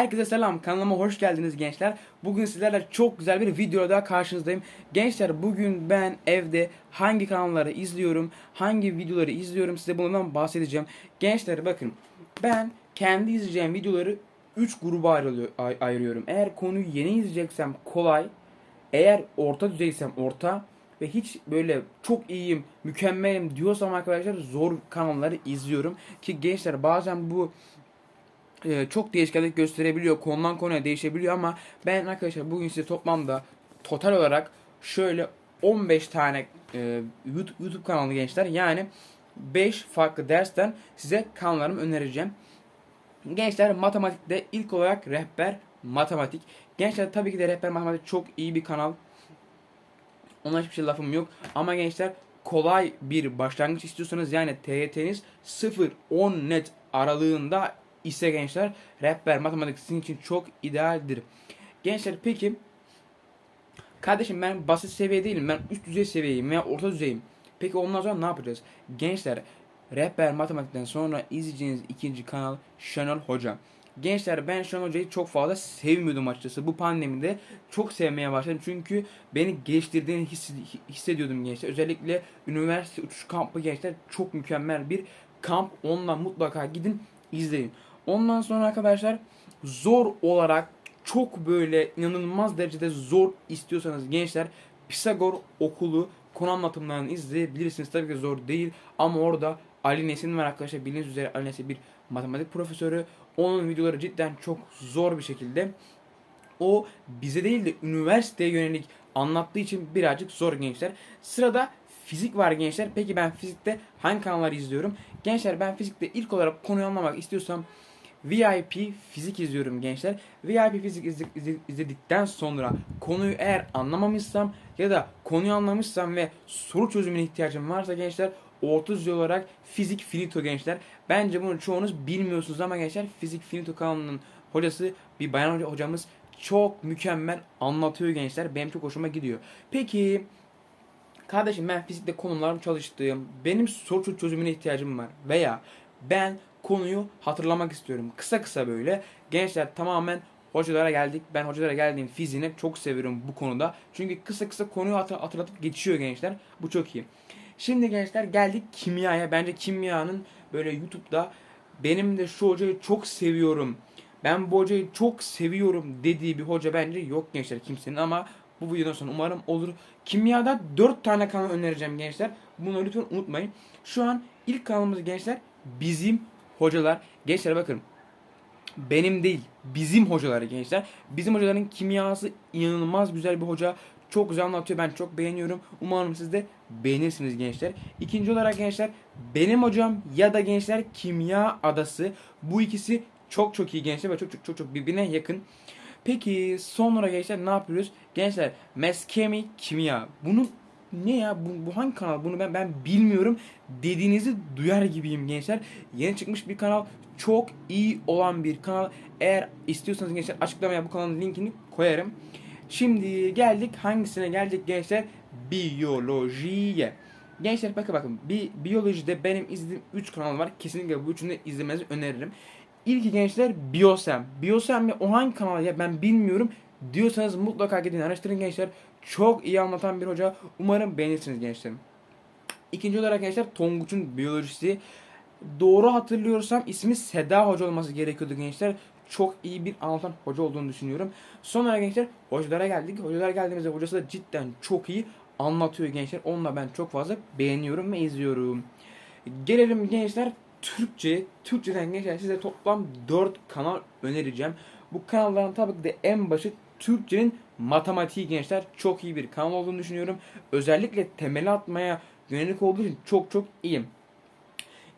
Herkese selam kanalıma hoş geldiniz gençler. Bugün sizlerle çok güzel bir video daha karşınızdayım. Gençler bugün ben evde hangi kanalları izliyorum, hangi videoları izliyorum size bundan bahsedeceğim. Gençler bakın ben kendi izleyeceğim videoları 3 gruba ayırıyorum. Eğer konuyu yeni izleyeceksem kolay, eğer orta düzeysem orta ve hiç böyle çok iyiyim, mükemmelim diyorsam arkadaşlar zor kanalları izliyorum. Ki gençler bazen bu e, çok değişkenlik gösterebiliyor. Konudan konuya değişebiliyor ama ben arkadaşlar bugün size toplamda total olarak şöyle 15 tane e, YouTube, kanalı gençler yani 5 farklı dersten size kanallarımı önereceğim. Gençler matematikte ilk olarak rehber matematik. Gençler tabii ki de rehber matematik çok iyi bir kanal. Ona hiçbir şey lafım yok. Ama gençler kolay bir başlangıç istiyorsanız yani TYT'niz 0-10 net aralığında ise gençler rehber matematik sizin için çok idealdir. Gençler peki kardeşim ben basit seviye değilim. Ben üst düzey seviyeyim veya orta düzeyim. Peki ondan sonra ne yapacağız? Gençler rehber matematikten sonra izleyeceğiniz ikinci kanal Şenol Hoca. Gençler ben Şenol Hoca'yı çok fazla sevmiyordum açıkçası. Bu pandemide çok sevmeye başladım. Çünkü beni geliştirdiğini hisse- hissediyordum gençler. Özellikle üniversite uçuş kampı gençler çok mükemmel bir kamp. Ondan mutlaka gidin izleyin. Ondan sonra arkadaşlar zor olarak çok böyle inanılmaz derecede zor istiyorsanız gençler Pisagor okulu konu anlatımlarını izleyebilirsiniz. Tabii ki zor değil ama orada Ali Nesin var arkadaşlar. Bildiğiniz üzere Ali Nesin bir matematik profesörü. Onun videoları cidden çok zor bir şekilde o bize değil de üniversiteye yönelik anlattığı için birazcık zor gençler. Sırada fizik var gençler. Peki ben fizikte hangi kanalları izliyorum? Gençler ben fizikte ilk olarak konuyu anlamak istiyorsam VIP fizik izliyorum gençler. VIP fizik izle- izle- izledikten sonra konuyu eğer anlamamışsam ya da konuyu anlamışsam ve soru çözümüne ihtiyacım varsa gençler orta düzey olarak fizik finito gençler. Bence bunu çoğunuz bilmiyorsunuz ama gençler fizik finito kanalının hocası bir bayan hoca- hocamız çok mükemmel anlatıyor gençler. Benim çok hoşuma gidiyor. Peki kardeşim ben fizikte konularımı çalıştığım, benim soru çözümüne ihtiyacım var veya ben konuyu hatırlamak istiyorum. Kısa kısa böyle. Gençler tamamen hocalara geldik. Ben hocalara geldiğim fiziğini çok seviyorum bu konuda. Çünkü kısa kısa konuyu hatır- hatırlatıp geçiyor gençler. Bu çok iyi. Şimdi gençler geldik kimyaya. Bence kimyanın böyle YouTube'da benim de şu hocayı çok seviyorum. Ben bu hocayı çok seviyorum dediği bir hoca bence yok gençler kimsenin ama bu videodan sonra umarım olur. Kimyada 4 tane kanal önereceğim gençler. Bunu lütfen unutmayın. Şu an ilk kanalımız gençler bizim hocalar. Gençler bakın benim değil bizim hocaları gençler. Bizim hocaların kimyası inanılmaz güzel bir hoca. Çok güzel anlatıyor. Ben çok beğeniyorum. Umarım siz de beğenirsiniz gençler. İkinci olarak gençler benim hocam ya da gençler kimya adası. Bu ikisi çok çok iyi gençler ve çok çok çok, çok birbirine yakın. Peki sonra gençler ne yapıyoruz? Gençler Meskemi Kimya. Bunu ne ya bu, bu hangi kanal bunu ben ben bilmiyorum dediğinizi duyar gibiyim gençler. Yeni çıkmış bir kanal çok iyi olan bir kanal. Eğer istiyorsanız gençler açıklamaya bu kanalın linkini koyarım. Şimdi geldik hangisine geldik gençler? Biyolojiye. Gençler bakın bakın bir biyolojide benim izlediğim 3 kanal var. Kesinlikle bu üçünü izlemenizi öneririm. İlki gençler Biosem. Biosem ya o hangi kanal ya ben bilmiyorum diyorsanız mutlaka gidin araştırın gençler. Çok iyi anlatan bir hoca. Umarım beğenirsiniz gençlerim. İkinci olarak gençler Tonguç'un biyolojisi. Doğru hatırlıyorsam ismi Seda Hoca olması gerekiyordu gençler. Çok iyi bir anlatan hoca olduğunu düşünüyorum. Sonra gençler hocalara geldik. Hocalara geldiğimizde hocası da cidden çok iyi anlatıyor gençler. Onunla ben çok fazla beğeniyorum ve izliyorum. Gelelim gençler Türkçe. Türkçeden gençler size toplam 4 kanal önereceğim. Bu kanalların tabii ki de en başı Türkçenin matematiği gençler. Çok iyi bir kanal olduğunu düşünüyorum. Özellikle temeli atmaya yönelik olduğu için çok çok iyiyim.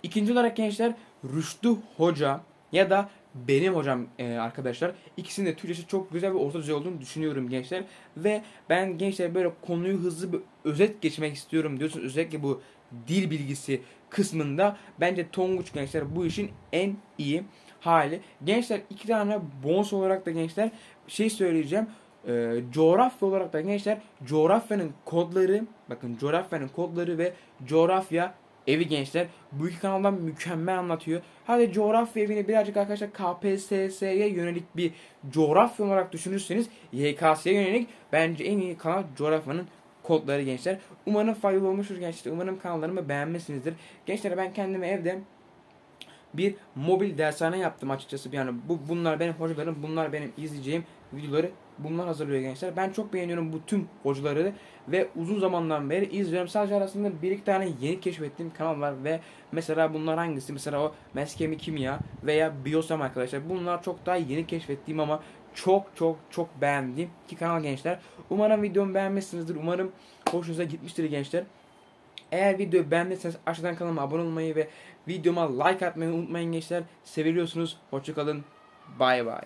İkinci olarak gençler Rüştü Hoca ya da benim hocam e, arkadaşlar. İkisinin de Türkçesi çok güzel ve orta düzey olduğunu düşünüyorum gençler. Ve ben gençler böyle konuyu hızlı bir özet geçmek istiyorum diyorsunuz. Özellikle bu dil bilgisi kısmında bence Tonguç gençler bu işin en iyi hali. Gençler iki tane bonus olarak da gençler şey söyleyeceğim. E, coğrafya olarak da gençler coğrafyanın kodları bakın coğrafyanın kodları ve coğrafya evi gençler. Bu iki kanaldan mükemmel anlatıyor. Hadi coğrafya evini birazcık arkadaşlar KPSS'ye yönelik bir coğrafya olarak düşünürseniz YKS'ye yönelik bence en iyi kanal coğrafyanın kodları gençler. Umarım faydalı olmuştur gençler. Umarım kanallarımı beğenmişsinizdir. Gençler ben kendime evde bir mobil dershane yaptım açıkçası. Yani bu bunlar benim hocalarım, bunlar benim izleyeceğim videoları bunlar hazırlıyor gençler. Ben çok beğeniyorum bu tüm hocaları ve uzun zamandan beri izliyorum. Sadece arasında bir iki tane yeni keşfettiğim kanal var ve mesela bunlar hangisi? Mesela o Meskemi Kimya veya Biosam arkadaşlar. Bunlar çok daha yeni keşfettiğim ama çok çok çok beğendiğim iki kanal gençler. Umarım videomu beğenmişsinizdir. Umarım hoşunuza gitmiştir gençler. Eğer videoyu beğendiyseniz aşağıdan kanalıma abone olmayı ve videoma like atmayı unutmayın gençler. Seviliyorsunuz. Hoşçakalın. Bay bay.